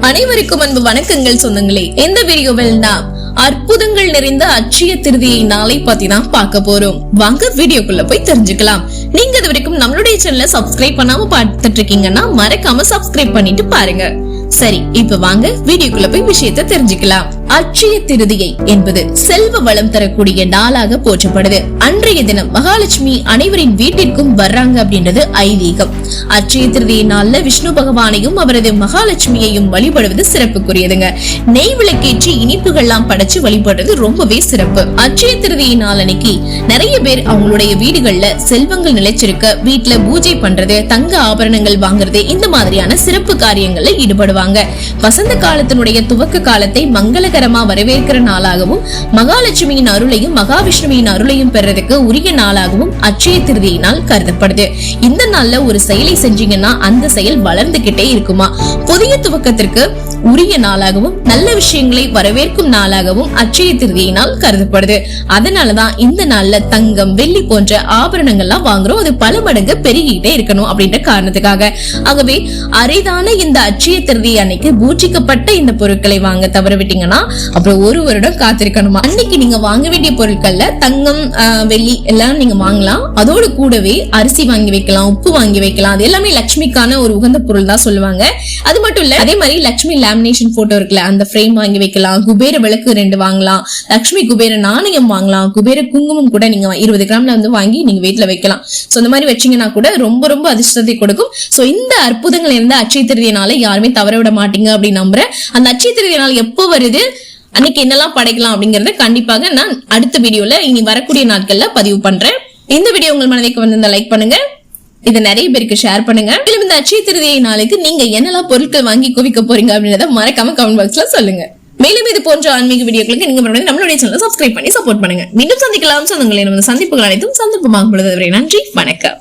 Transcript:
அனைவருக்கும் அன்பு வணக்கங்கள் சொந்தங்களே. இந்த வீடியோவில் நாம் அற்புதங்கள் நிறைந்த அச்சய திருதியை நாளை பத்தி தான் பார்க்க போறோம். வாங்க வீடியோக்குள்ள போய் தெரிஞ்சுக்கலாம். நீங்க இது வரைக்கும் நம்மளுடைய சேனலை சப்ஸ்கிரைப் பண்ணாம பார்த்துட்டு இருக்கீங்கன்னா மறக்காம சப்ஸ்கிரைப் பண்ணிட்டு பாருங்க. சரி இப்ப வாங்க வீடியோக்குள்ள போய் விஷயத்தை தெரிஞ்சுக்கலாம். அட்சய திருதியை என்பது செல்வ வளம் தரக்கூடிய நாளாக போற்றப்படுது. அன்றைய தினம் மகாலட்சுமி அனைவரின் வீட்டிற்கும் வர்றாங்க அப்படின்றது ஐதீகம். அட்சய திருதியை நாள்ல விஷ்ணு பகவானையும் அவரது மகாலட்சுமியையும் வழிபடுவது சிறப்புக்குரியதுங்க. நெய் விளக்கேற்றி இனிப்புகள்லாம் படைச்சு வழிபடுறது ரொம்பவே சிறப்பு. அட்சய திருதியை நாள் அன்னைக்கு நிறைய பேர் அவங்களுடைய வீடுகள்ல செல்வங்கள் நிலைச்சிருக்க வீட்டுல பூஜை பண்றது தங்க ஆபரணங்கள் வாங்குறது இந்த மாதிரியான சிறப்பு காரியங்கள்ல ஈடுபடுவாங்க. வசந்த காலத்தினுடைய துவக்க காலத்தை மங்களகரமா வரவேற்கிற நாளாகவும் மகாலட்சுமியின் அருளையும் மகாவிஷ்ணுவின் அருளையும் பெறதுக்கு உரிய நாளாகவும் அட்சய திருதியினால் கருதப்படுது. இந்த நாள்ல ஒரு செயலை செஞ்சீங்கன்னா அந்த செயல் வளர்ந்துகிட்டே இருக்குமா? புதிய துவக்கத்திற்கு உரிய நாளாகவும் நல்ல விஷயங்களை வரவேற்கும் நாளாகவும் அச்சய திருதியினால் கருதப்படுது. அதனாலதான் இந்த நாள்ல தங்கம் வெள்ளி போன்ற ஆபரணங்கள்லாம் வாங்குறோம். அது பல மடங்கு பெருகிட்டே இருக்கணும் அப்படின்ற காரணத்துக்காக. ஆகவே அரிதான இந்த அச்சய திருதி அன்னைக்கு பூஜிக்கப்பட்ட இந்த பொருட்களை வாங்க தவற விட்டீங்கன்னா அப்புறம் ஒரு வருடம் காத்திருக்கணுமா? அன்னைக்கு நீங்க வாங்க வேண்டிய பொருட்கள்ல தங்கம் ஆஹ், வெள்ளி எல்லாம் நீங்க வாங்கலாம். அதோடு கூடவே அரிசி வாங்கி வைக்கலாம் உப்பு வாங்கி வைக்கலாம். அது எல்லாமே லட்சுமிக்கான ஒரு உகந்த பொருள் தான் சொல்லுவாங்க. அது மட்டும் இல்ல அதே மாதிரி லட்சுமி லேமினேஷன் போட்டோ இருக்குல்ல அந்த ஃப்ரேம் வாங்கி வைக்கலாம். குபேர விளக்கு ரெண்டு வாங்கலாம். லக்ஷ்மி குபேர நாணயம் வாங்கலாம். குபேர குங்குமம் கூட நீங்க இருபது கிராம்ல வந்து வாங்கி நீங்க வீட்டுல வைக்கலாம். சோ இந்த மாதிரி வச்சீங்கன்னா கூட ரொம்ப ரொம்ப அதிர்ஷ்டத்தை கொடுக்கும். சோ இந்த அற்புதங்கள் இருந்த அச்சய திருதியினால யாருமே தவற விட மாட்டீங்க அப்படின்னு நம்புறேன். அந்த அச்சய திருதி நாள் எப்போ வருது? அன்னைக்கு என்னெல்லாம் படைக்கலாம் அப்படிங்கறத கண்டிப்பாக நான் அடுத்த வீடியோல இனி வரக்கூடிய நாட்கள்ல பதிவு பண்றேன். இந்த வீடியோ உங்கள் மனதிற்கு வந்து லைக் பண்ணுங்க. இதை நிறைய பேருக்கு ஷேர் பண்ணுங்க. மேலும் இந்த அச்சய திருதியை நாளுக்கு நீங்க என்னெல்லாம் பொருட்கள் வாங்கி குவிக்க போறீங்க அப்படின்றத மறக்காம கமெண்ட் பாக்ஸ்ல சொல்லுங்க. மேலும் இது போன்ற ஆன்மீக வீடியோக்களுக்கு நீங்க மறுபடியும் நம்மளுடைய சேனல் சப்ஸ்கிரைப் பண்ணி சப்போர்ட் பண்ணுங்க. மீண்டும் சந்திக்கலாம். சொந்தங்களே நமது சந்திப்புகள் அனைத்தும் சந்தர்ப்பமாகும் பொழுது நன்றி. வணக்கம்.